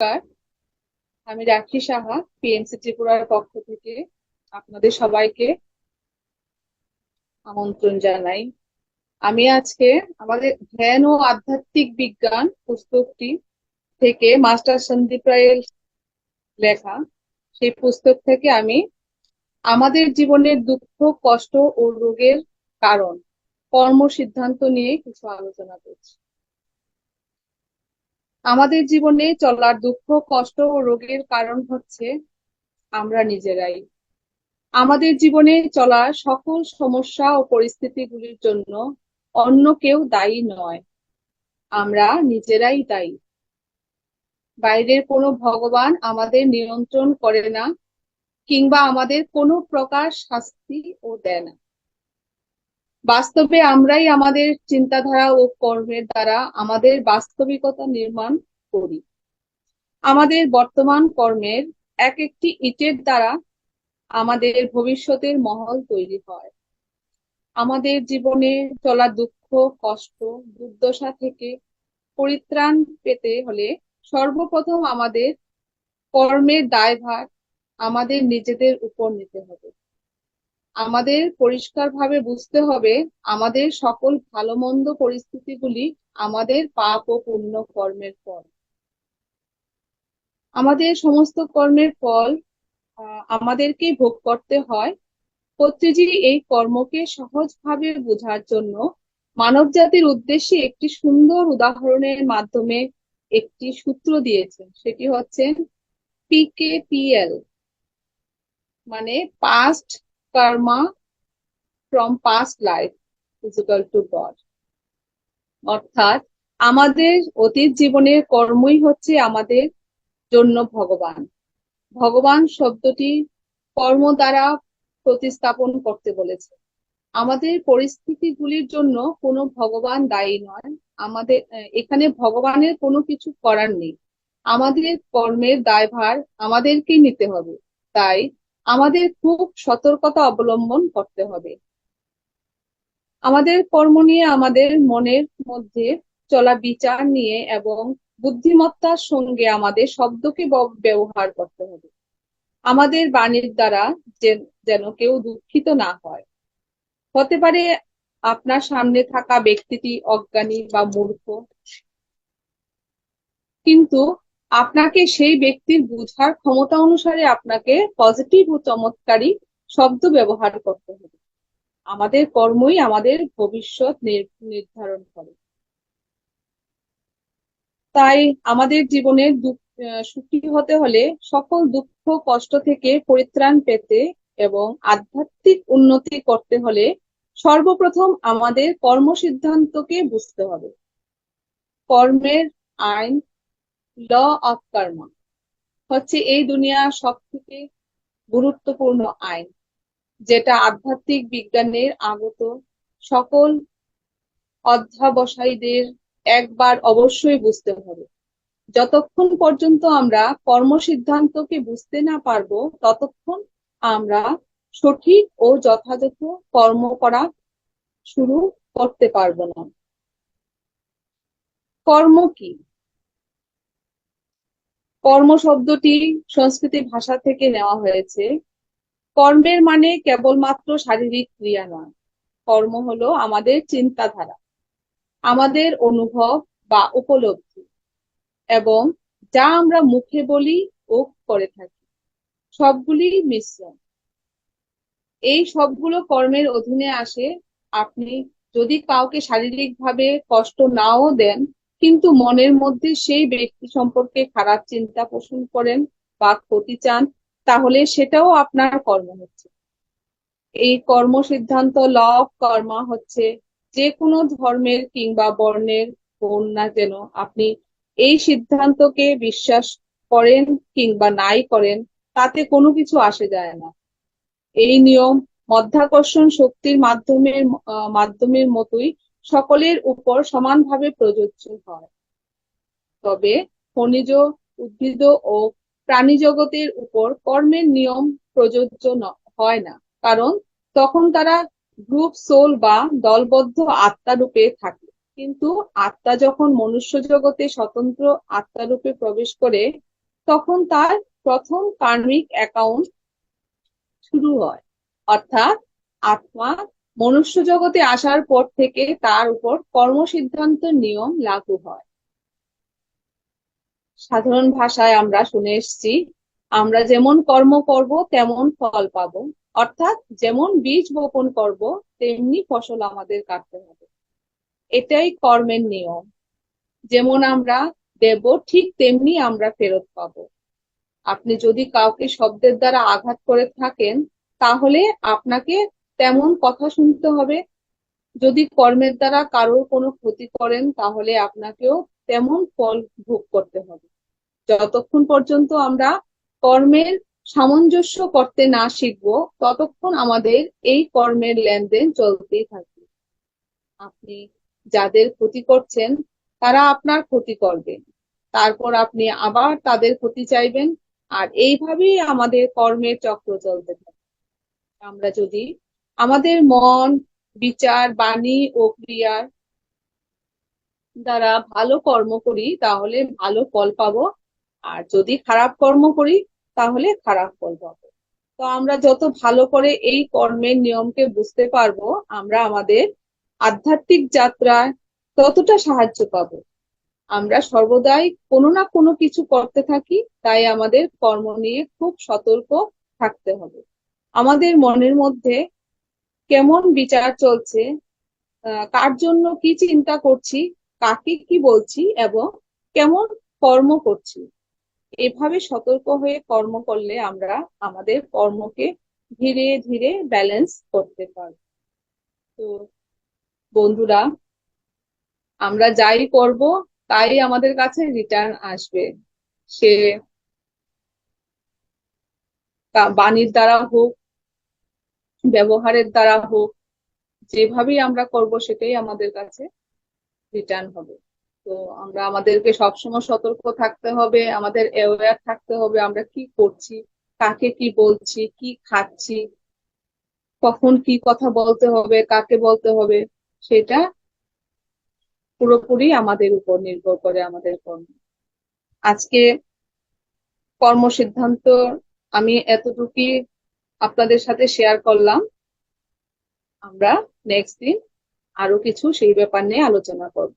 নমস্কার। আমি রাখি সাহা পিএমসি ত্রিপুরার পক্ষ থেকে আপনাদের সবাইকে আমন্ত্রণ জানাই। আমি আজকে আমাদের ধ্যান ও আধ্যাত্মিক বিজ্ঞান পুস্তকটি থেকে মাস্টার সন্দীপ রায়ের লেখা। সেই পুস্তক থেকে আমি আমাদের জীবনের দুঃখ, কষ্ট ও রোগের কারণ কর্ম সিদ্ধান্ত নিয়ে কিছু আলোচনা করছি। আমাদের জীবনে চলার দুঃখ, কষ্ট ও রোগের কারণ হচ্ছে আমরা নিজেরাই। আমাদের জীবনে চলা সকল সমস্যা ও পরিস্থিতিগুলির জন্য অন্য কেউ দায়ী নয়। আমরা নিজেরাই দায়ী। বাইরের কোনো ভগবান আমাদের নিয়ন্ত্রণ করে না কিংবা আমাদের কোনো প্রকার শাস্তি ও দেয় না। বাস্তবে আমরাই আমাদের চিন্তাধারা ও কর্মের দ্বারা আমাদের বাস্তবিকতা নির্মাণ করি। আমাদের বর্তমান কর্মের এক একটি ইটের দ্বারা আমাদের ভবিষ্যতের মহল তৈরি হয়। আমাদের জীবনে চলা দুঃখ, কষ্ট, দুর্দশা থেকে পরিত্রাণ পেতে হলে সর্বপ্রথম আমাদের কর্মের দায়ভার আমাদের নিজেদের উপর নিতে হবে। আমাদের পরিষ্কারভাবে বুঝতে হবে, আমাদের সকল ভালো মন্দ পরিস্থিতিগুলি আমাদের পাপ ও পুণ্য কর্মের ফল। আমাদের সমস্ত কর্মের ফল আমাদেরকে ভোগ করতে হয়। পত্রিজি এই কর্মকে সহজভাবে বোঝার জন্য মানব জাতির উদ্দেশ্যে একটি সুন্দর উদাহরণের মাধ্যমে একটি সূত্র দিয়েছেন সেটি হচ্ছে পিকেপিএল মানে past karma from past life is equal to God অর্থাৎ আমাদের অতীত জীবনের কর্মই হচ্ছে আমাদের জন্য ভগবান। ভগবান শব্দটি কর্ম দ্বারা প্রতিস্থাপন করতে বলেছে। আমাদের পরিস্থিতিগুলির জন্য কোনো ভগবান দায়ী নয়। আমাদের, এখানে ভগবানের কোনো কিছু করার নেই। আমাদের কর্মের দায়ভার আমাদেরকেই নিতে হবে। তাই আমাদের খুব সতর্কতা অবলম্বন করতে হবে। আমাদের কর্ম নিয়ে, আমাদের মনের মধ্যে চলা বিচার নিয়ে এবং বুদ্ধিমত্তার সঙ্গে আমাদের শব্দকে ব্যবহার করতে হবে। আমাদের বাণীর দ্বারা যেন কেউ দুঃখিত না হয়। হতে পারে আপনার সামনে থাকা ব্যক্তিটি অজ্ঞানী বা মূর্খ। কিন্তু আপনাকে সেই ব্যক্তির বুঝার ক্ষমতা অনুসারে আপনাকে পজিটিভ ও চমৎকারী শব্দ ব্যবহার করতে হবে। আমাদের কর্মই আমাদের ভবিষ্যৎ নির্ধারণ করে। তাই আমাদের জীবনের সুখী হতে হলে সকল দুঃখ, কষ্ট থেকে পরিত্রাণ পেতে এবং আধ্যাত্মিক উন্নতি করতে হলে সর্বপ্রথম আমাদের কর্মসিদ্ধান্তকে বুঝতে হবে। কর্মের আইন ল অফ কর্ম হচ্ছে এই দুনিয়ার সব থেকে গুরুত্বপূর্ণ আইন, যেটা আধ্যাত্মিক বিজ্ঞানের আগত সকল অধ্যাবসায়ীদের একবার অবশ্যই বুঝতে হবে। যতক্ষণ পর্যন্ত আমরা কর্ম সিদ্ধান্তকে বুঝতে না পারব, ততক্ষণ আমরা সঠিক ও যথাযথ কর্ম করা শুরু করতে পারব না। কর্ম কি? কর্ম শব্দটি সংস্কৃতি ভাষা থেকে নেওয়া হয়েছে। কর্মের মানে কেবলমাত্র শারীরিক ক্রিয়া নয়, কর্ম হলো আমাদের চিন্তাধারা, আমাদের অনুভব বা উপলব্ধি এবং যা আমরা মুখে বলি ও করে থাকি, সবগুলি মিশ্রণ। এই সবগুলো কর্মের অধীনে আসে আপনি যদি কাউকে শারীরিকভাবে কষ্ট নাও দেন কিন্তু মনের মধ্যে সেই ব্যক্তি সম্পর্কে খারাপ চিন্তা পোষণ করেন বা ক্ষতি চান, তাহলে সেটাও আপনার কর্ম হচ্ছে। এই কর্ম সিদ্ধান্ত ল কর্মা হচ্ছে যে কোনো ধর্মের কিংবা বর্ণের হন না যেন আপনি এই সিদ্ধান্তকে বিশ্বাস করেন কিংবা নাই করেন, তাতে কোনো কিছু আসে যায় না। এই নিয়ম মধ্যাকর্ষণ শক্তির মাধ্যমে মাধ্যমের মতোই সকলের উপর সমানভাবে প্রযোজ্য হয়। তবে খনিজ, উদ্ভিদ ও প্রাণী জগতের উপর কর্মের নিয়ম প্রযোজ্য হয় না। কারণ তখন তারা গ্রুপ সোল বা দলবদ্ধ আত্মা রূপে থাকে। কিন্তু আত্মা যখন মনুষ্য জগতে স্বতন্ত্র আত্মা রূপে প্রবেশ করে, তখন তার প্রথম কার্মিক অ্যাকাউন্ট শুরু হয়। অর্থাৎ আত্মা মনুষ্য জগতে আসার পর থেকে তার উপর কর্মসিদ্ধান্ত নিয়ম লাগু হয়। সাধারণ ভাষায় আমরা শুনে এসছি, আমরা যেমন কর্ম করব, তেমন ফল পাব। অর্থাৎ যেমন বীজ বপন করব, তেমনি ফসল আমাদের কাটতে হবে। এটাই কর্মের নিয়ম। যেমন আমরা দেব, ঠিক তেমনি আমরা ফেরত পাব। আপনি যদি কাউকে শব্দের দ্বারা আঘাত করে থাকেন, তাহলে আপনাকে তেমন কথা শুনতে হবে। যদি কর্মের দ্বারা কারোর কোনো ক্ষতি করেন, তাহলে আপনাকেও তেমন ফল ভোগ করতে হবে। যতক্ষণ পর্যন্ত আমরা কর্মের সামঞ্জস্য করতে না শিখব, ততক্ষণ আমাদের এই কর্মের লেনদেন চলতেই থাকবে। আপনি যাদের ক্ষতি করছেন, তারা আপনার ক্ষতি করবে। তারপর আপনি আবার তাদের ক্ষতি চাইবেন, আর এইভাবেই আমাদের কর্মের চক্র চলতে থাকে। আমরা যদি আমাদের মন, বিচার, বাণী ও ক্রিয়ার দ্বারা ভালো কর্ম করি, তাহলে ভালো ফল পাবো। আর যদি খারাপ কর্ম করি, তাহলে খারাপ ফল পাবো। তো আমরা যত ভালো করে এই কর্মের নিয়মকে বুঝতে পারব, আমরা আমাদের আধ্যাত্মিক যাত্রায় ততটা সাহায্য পাবো। আমরা সর্বদাই কোনো না কোনো কিছু করতে থাকি, তাই আমাদের কর্ম নিয়ে খুব সতর্ক থাকতে হবে। আমাদের মনের মধ্যে কেমন বিচার চলছে? কার জন্য কি চিন্তা করছি? কাকে কি বলছি? এবং কেমন কর্ম করছি? এভাবে সতর্ক হয়ে কর্ম করলে আমরা আমাদের কর্মকে ধীরে ধীরে ব্যালেন্স করতে পারব। তো বন্ধুরা, আমরা যাই করব, তাই আমাদের কাছে রিটার্ন আসবে। সে বাণীর দ্বারা হোক ব্যবহারের দ্বারা হোক, যেভাবেই আমরা করব সেটাই আমাদের কাছে রিটার্ন হবে। তো আমরা আমাদেরকে সবসময় সতর্ক থাকতে হবে, আমাদের অ্যাওয়ার থাকতে হবে আমরা কি করছি, কাকে কি বলছি, কি খাচ্ছি, কখন কি কথা বলতে হবে, কাকে বলতে হবে, সেটা পুরোপুরি আমাদের উপর নির্ভর করে আমাদের কর্ম আজকে কর্ম সিদ্ধান্ত আমি এতটুকুই আপনাদের সাথে শেয়ার করলাম। আমরা নেক্সট দিন আরও কিছু সেই ব্যাপার নিয়ে আলোচনা করব।